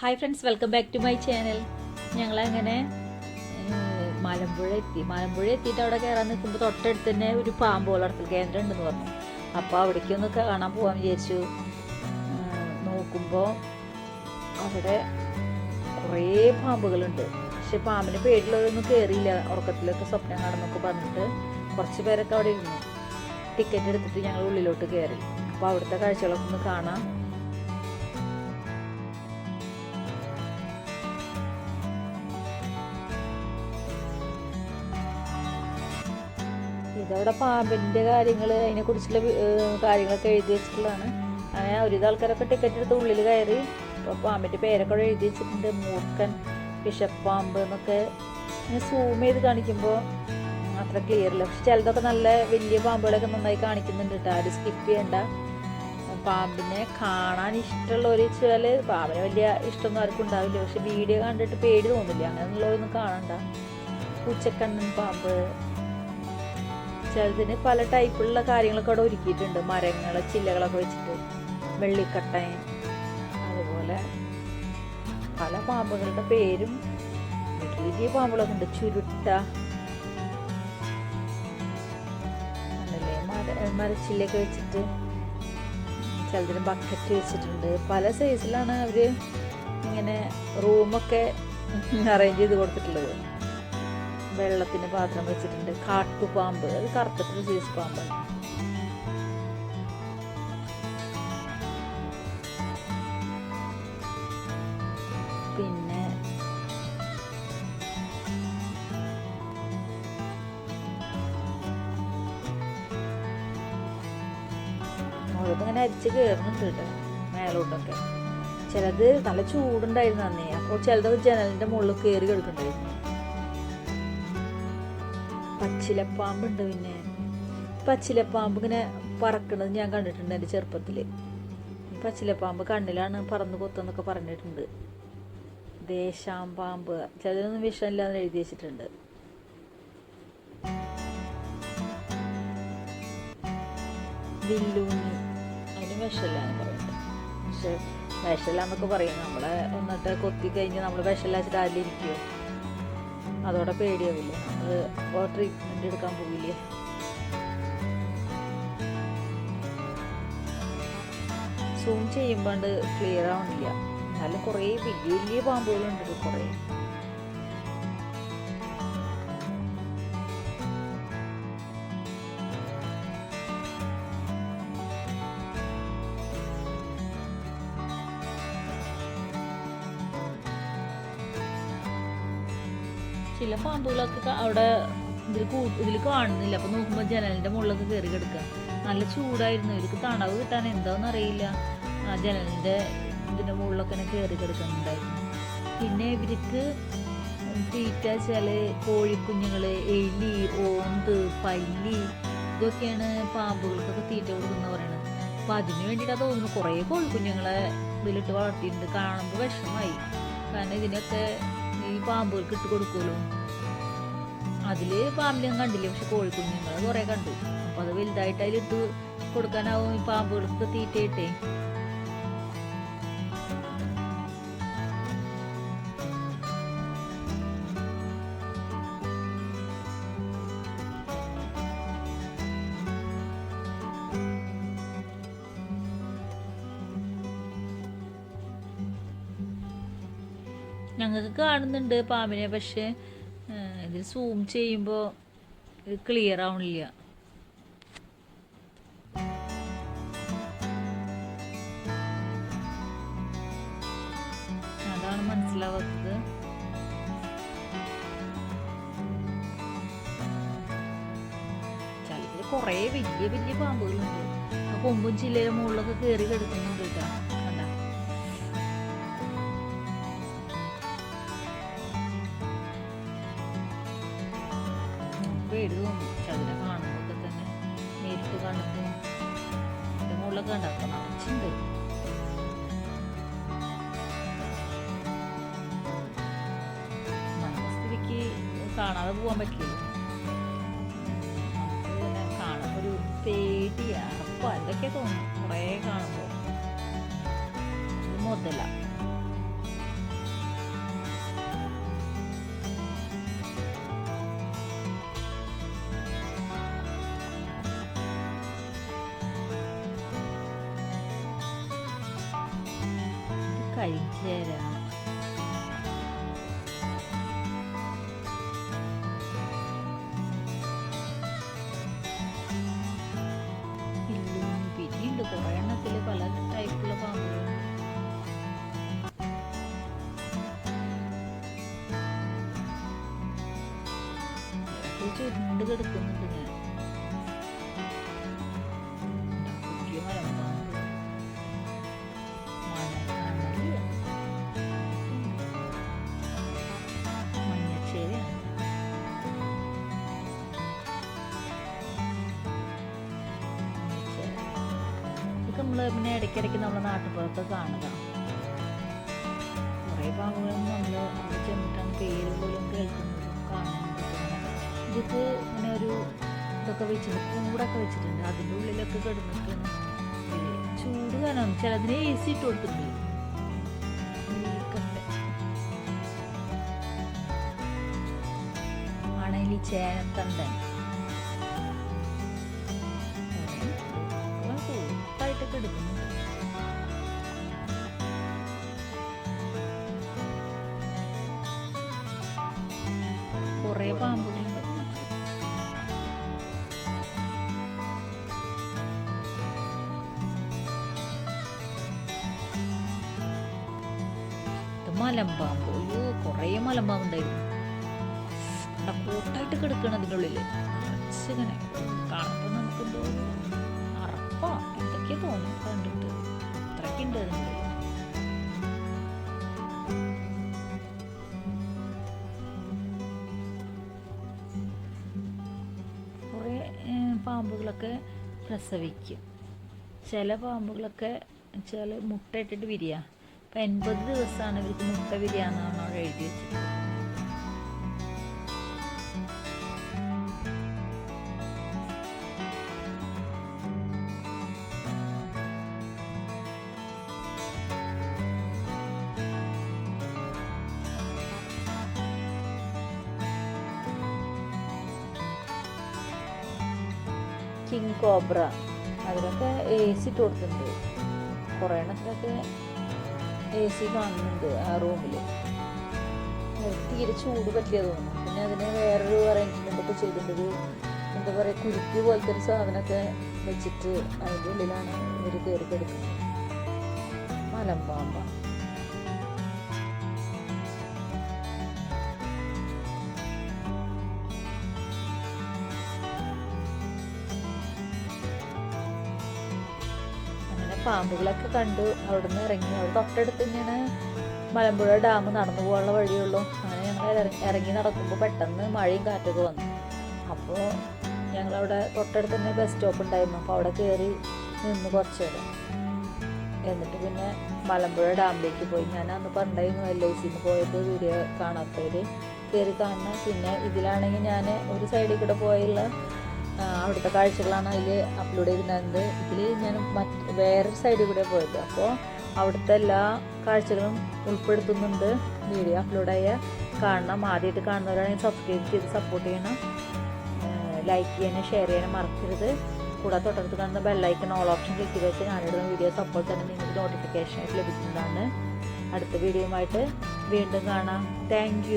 Hi friends welcome back to my channel ഞങ്ങളങ്ങനെ മലമ്പുഴ എത്തി. മലമ്പുഴ എത്തിയിട്ട് അവിടെ കയറാൻ നിൽക്കുമ്പോൾ തൊട്ടടുത്ത് തന്നെ ഒരു പാമ്പ് വളർത്തൽ കേന്ദ്രം ഉണ്ടെന്ന് പറഞ്ഞു. അപ്പോൾ അവിടേക്ക് ഒന്ന് കാണാൻ പോകാൻ വിചാരിച്ചു. നോക്കുമ്പോൾ അവിടെ കുറേ പാമ്പുകളുണ്ട്. പക്ഷെ പാമ്പിന് പേടിയുള്ളവരൊന്നും കയറിയില്ല ഉറക്കത്തിലൊക്കെ സ്വപ്നം കാണുന്നൊക്കെ പറഞ്ഞിട്ട് കുറച്ച് പേരൊക്കെ അവിടെ ഇരുന്നു. ടിക്കറ്റ് എടുത്തിട്ട് ഞങ്ങൾ ഉള്ളിലോട്ട് കയറി. അപ്പോൾ അവിടുത്തെ കാഴ്ചകളൊക്കെ ഒന്ന് കാണാം. ഇതവിടെ പാമ്പിന്റെ കാര്യങ്ങൾ അതിനെക്കുറിച്ചുള്ള കാര്യങ്ങളൊക്കെ എഴുതി വെച്ചിട്ടുള്ളതാണ്. അങ്ങനെ ഒരുവിധ ആൾക്കാരൊക്കെ ടിക്കറ്റ് എടുത്ത് ഉള്ളിൽ കയറി. അപ്പോൾ പാമ്പിന്റെ പേരൊക്കെ എഴുതി വെച്ചിട്ടുണ്ട്. മൂർക്കൻ വിഷപ്പാമ്പ് എന്നൊക്കെ ഇങ്ങനെ സൂം ചെയ്ത് കാണിക്കുമ്പോൾ അത്ര ക്ലിയർ ഇല്ല പക്ഷെ ചിലതൊക്കെ നല്ല വലിയ പാമ്പുകളൊക്കെ നന്നായി കാണിക്കുന്നുണ്ട് കേട്ടോ ആരും സ്കിപ്പ് ചെയ്യണ്ട. പാമ്പിനെ കാണാൻ ഇഷ്ടമുള്ളവർ വെച്ചാൽ പാമ്പിനെ വലിയ ഇഷ്ടമൊന്നും ആർക്കും ഉണ്ടാവില്ല. പക്ഷെ വീഡിയോ കണ്ടിട്ട് പേടി തോന്നില്ല. അങ്ങനെയുള്ളവരൊന്നും കാണണ്ട. പൂച്ചക്കണ്ണൻ പാമ്പ്. ചിലതിന് പല ടൈപ്പുള്ള കാര്യങ്ങളൊക്കെ അവിടെ ഒരുക്കിയിട്ടുണ്ട്. മരങ്ങൾ ചില്ലകളൊക്കെ വെച്ചിട്ട്. വെള്ളിക്കട്ട അതുപോലെ പല പാമ്പുകളുടെ പേരും. വലിയ വലിയ പാമ്പുകളൊക്കെ ഉണ്ട്. ചുരുട്ട. മരച്ചില്ലൊക്കെ വെച്ചിട്ട് ചിലതിന് ബക്കറ്റ് വെച്ചിട്ടുണ്ട്. പല സൈസിലാണ് അവർ ഇങ്ങനെ റൂമൊക്കെ അറേഞ്ച് ചെയ്ത് കൊടുത്തിട്ടുള്ളത്. വെള്ളത്തിന് പാത്രം വെച്ചിട്ടുണ്ട്. കാട്ടുപാമ്പ് അത് കറുത്തിട്ട് സീസ് പാമ്പ് പിന്നെ ഓരോന്നിങ്ങനെ അരിച്ച് കയറുന്നുണ്ട് മേലോട്ടൊക്കെ. ചിലത് നല്ല ചൂടുണ്ടായിരുന്നു അന്നേ. അപ്പോൾ ചിലതൊക്കെ ജനലിന്റെ മുകളിൽ കയറി കിടക്കുന്നുണ്ടായിരുന്നു. പച്ചിലപ്പാമ്പുണ്ട് പിന്നെ. പച്ചിലപ്പാമ്പ് ഇങ്ങനെ പറക്കണത് ഞാൻ കണ്ടിട്ടുണ്ട് എന്റെ ചെറുപ്പത്തിൽ പച്ചിലപ്പാമ്പ് കണ്ണിലാണ് പറന്ന് കൊത്തെന്നൊക്കെ പറഞ്ഞിട്ടുണ്ട്. ദേശാമ്പാമ്പ് ചിലതൊന്നും വിഷമില്ലാന്ന് എഴുതി വെച്ചിട്ടുണ്ട്. വില്ലൂണി. അതിന് വിഷമില്ല എന്ന് പറയുന്നത് പക്ഷെ വിഷമില്ല എന്നൊക്കെ പറയും. നമ്മളെ ഒന്നിട്ട് കൊത്തി കഴിഞ്ഞ് നമ്മൾ വിഷമില്ലാച്ചിട്ട് ആരിലിരിക്കുമോ അതോടെ പേടിയാവില്ല? നമ്മൾ ട്രീറ്റ്മെന്റ് എടുക്കാൻ പോകില്ലേ സൂം ചെയ്യുമ്പോണ്ട് ക്ലിയർ ആവണില്ല. എന്നാലും കുറേ വലിയ വലിയ പാമ്പുകളുണ്ട് കുറേ. ചില പാമ്പുകളൊക്കെ അവിടെ ഇതിൽ ഇതിൽ കാണുന്നില്ല. അപ്പൊ നോക്കുമ്പോൾ ജനലിന്റെ മുകളിലൊക്കെ കയറി കിടക്കുക നല്ല ചൂടായിരുന്നു. ഇവർക്ക് തണവ് കിട്ടാൻ എന്താണെന്ന് അറിയില്ല ആ ജനലിന്റെ ഇതിന്റെ മുകളിലൊക്കെ തന്നെ കയറി കിടക്കുന്നുണ്ടായിരുന്നു. പിന്നെ ഇവർക്ക് തീറ്റ വെച്ചാൽ കോഴിക്കുഞ്ഞുങ്ങൾ എലി ഓന്ത് പല്ലി ഇതൊക്കെയാണ് പാമ്പുകൾക്കൊക്കെ തീറ്റ കൊടുക്കുന്ന പറയുന്നത് അപ്പൊ അതിന് വേണ്ടിയിട്ടാ തോന്നുന്നു കുറേ കോഴിക്കുഞ്ഞുങ്ങളെ ഇതിലിട്ട് വളർത്തിയിട്ടുണ്ട്. കാണുമ്പോൾ വിഷമായി കാരണം ഇതിനൊക്കെ ഈ പാമ്പുകൾക്ക് ഇട്ട് കൊടുക്കുമല്ലോ. അതിൽ പാമ്പിനെയൊന്നും കണ്ടില്ല പക്ഷെ കോഴിക്കുഞ്ഞുങ്ങൾ കുറെ കണ്ടു. അപ്പൊ അത് വലുതായിട്ട് അതിലിട്ട് കൊടുക്കാനാവും ഈ പാമ്പുകൾക്ക് തീറ്റയിട്ടേ ഞങ്ങൾക്ക് കാണുന്നുണ്ട് പാമ്പിനെ പക്ഷേ ഇതിൽ സൂം ചെയ്യുമ്പോൾ ഇത് ക്ലിയർ ആവണില്ല. അതാണ് മനസ്സിലാവാത്തത്. ചിലതിൽ കുറേ വലിയ വലിയ പാമ്പുകളുണ്ട്. ആ കൊമ്പും ചില്ലയിലെ മുകളിലൊക്കെ കയറി കിടക്കുന്നുണ്ട്. പേടി തോന്നും ചതുര കാണുമ്പോൾ തന്നെ നേരിട്ട് കാണുമ്പോൾ എന്റെ മുകളിലൊക്കെ കണ്ടപ്പോൾ നിറച്ചുണ്ട് നമ്മുടെ കാണാതെ പോകാൻ പറ്റില്ല. നമുക്ക് കാണുമ്പോൾ ഒരു പേടി അറപ്പ. അതൊക്കെ തോന്നും. കുറേ കാണുമ്പോൾ. മുതല. കരിഞ്ചേര ഇല്ലൂന്ന് പിന്നെയുണ്ട് ചുരുണ്ട് കിടക്കുന്നുണ്ട് ഞാൻ. നമ്മൾ പിന്നെ ഇടയ്ക്കിടയ്ക്ക് നമ്മൾ നാട്ടുപുറത്ത് കാണുക. കുറേ പാമ്പുകളൊന്നും നമ്മൾ അവിടെ ചെന്നിട്ടാണ് പേര് പോലും കേൾക്കുന്നത്. കാണാൻ ഇതിക്ക് ഇങ്ങനെ ഒരു ഇതൊക്കെ വെച്ചിട്ട് കൂടൊക്കെ വെച്ചിട്ടുണ്ട്. അതിന്റെ ഉള്ളിലൊക്കെ കിടന്നിട്ടാണ് ചൂട് കാരണം ചിലതിന് എ സി ഇട്ട് കൊടുത്തിട്ടുണ്ട്. അണലി മലമ്പാമ്പ്. അയ്യോ കുറേ മലമ്പാമ്പ് ഉണ്ടായിരുന്നു കൂട്ടായിട്ട് കിടക്കണം അതിന്റെ ഉള്ളിൽ ഇങ്ങനെ കാണുമ്പോൾ നമുക്ക് അറപ്പാ. എന്തൊക്കെയാ തോന്നും കണ്ടിട്ട്. അത്രക്കുണ്ട് അതിന്റെ കുറേ പാമ്പുകളൊക്കെ പ്രസവിക്കും. ചില പാമ്പുകളൊക്കെ ചില മുട്ട ഇട്ടിട്ട് വിരിയ. അപ്പം എൺപത് ദിവസമാണ് ഇവർക്ക് മുട്ട വിരിയാന്നാണ് അവിടെ എഴുതി വെച്ചത്. കിങ് കോബ്ര അതിനൊക്കെ എ സി ഇട്ട് കൊടുത്തിട്ടുണ്ട്. കുറേ എണ്ണത്തിനൊക്കെ എ സി കാണുന്നുണ്ട് ആ റൂമിൽ തീരെ ചൂട് പറ്റിയ തോന്നുന്നു. പിന്നെ അതിന് വേറൊരു അറേഞ്ച്മെന്റ് ഒക്കെ ചെയ്തിട്ടുണ്ട് എന്താ പറയുക കുരുക്കി പോലത്തെ ഒരു സാധനമൊക്കെ വെച്ചിട്ട് അതിന്റെ ഉള്ളിലാണ് ഇവർ കയറി കിടക്കുന്നത്. മലമ്പാമ്പ. പാമ്പുകളൊക്കെ കണ്ടു. അവിടുന്ന് ഇറങ്ങി. അവിടെ തൊട്ടടുത്ത് ഇങ്ങനെ മലമ്പുഴ ഡാം നടന്നു പോകാനുള്ള വഴിയുള്ളൂ. അങ്ങനെ ഞങ്ങൾ ഇറങ്ങി നടക്കുമ്പോൾ പെട്ടെന്ന് മഴയും കാറ്റൊക്കെ വന്നു. അപ്പോൾ ഞങ്ങളവിടെ തൊട്ടടുത്ത് തന്നെ ബസ് സ്റ്റോപ്പ് ഉണ്ടായിരുന്നു. അപ്പോൾ അവിടെ കയറി നിന്ന് കുറച്ച് നേരം. എന്നിട്ട് പിന്നെ മലമ്പുഴ ഡാമിലേക്ക് പോയി. ഞാൻ അന്ന് പറഞ്ഞിരുന്നു എൽ ഐ സിന്ന് പോയത് വീഡിയോ കാണാത്തവർ കയറി കാണുന്ന പിന്നെ ഇതിലാണെങ്കിൽ ഞാൻ ഒരു സൈഡിൽ കൂടെ പോയുള്ള അവിടുത്തെ കാഴ്ചകളാണ് അതിൽ അപ്ലോഡ് ചെയ്തിട്ടുണ്ടായിരുന്നത് ഇതിൽ ഞാൻ മറ്റ് വേറൊരു സൈഡിൽ കൂടെ പോയത്. അപ്പോൾ അവിടുത്തെ എല്ലാ കാഴ്ചകളും ഉൾപ്പെടുത്തുന്നുണ്ട്. വീഡിയോ അപ്ലോഡായ കാണണം. ആദ്യമായിട്ട് കാണുന്നവരാണെങ്കിൽ സബ്സ്ക്രൈബ് ചെയ്ത് സപ്പോർട്ട് ചെയ്യണം. ലൈക്ക് ചെയ്യാനും ഷെയർ ചെയ്യാനും മറക്കരുത്. കൂടാതെ തൊട്ടടുത്ത് കാണുന്ന ബെല്ലൈക്കൺ ഓൾ ഓപ്ഷൻ ക്ലിക്ക് ചെയ്ത് വെച്ചാൽ ഞാനിടുന്ന വീഡിയോസ് അപ്പോൾ തന്നെ നിങ്ങൾക്ക് നോട്ടിഫിക്കേഷൻ ആയിട്ട് ലഭിക്കുന്നതാണ്. അടുത്ത വീഡിയോയുമായിട്ട് വീണ്ടും കാണാം. താങ്ക്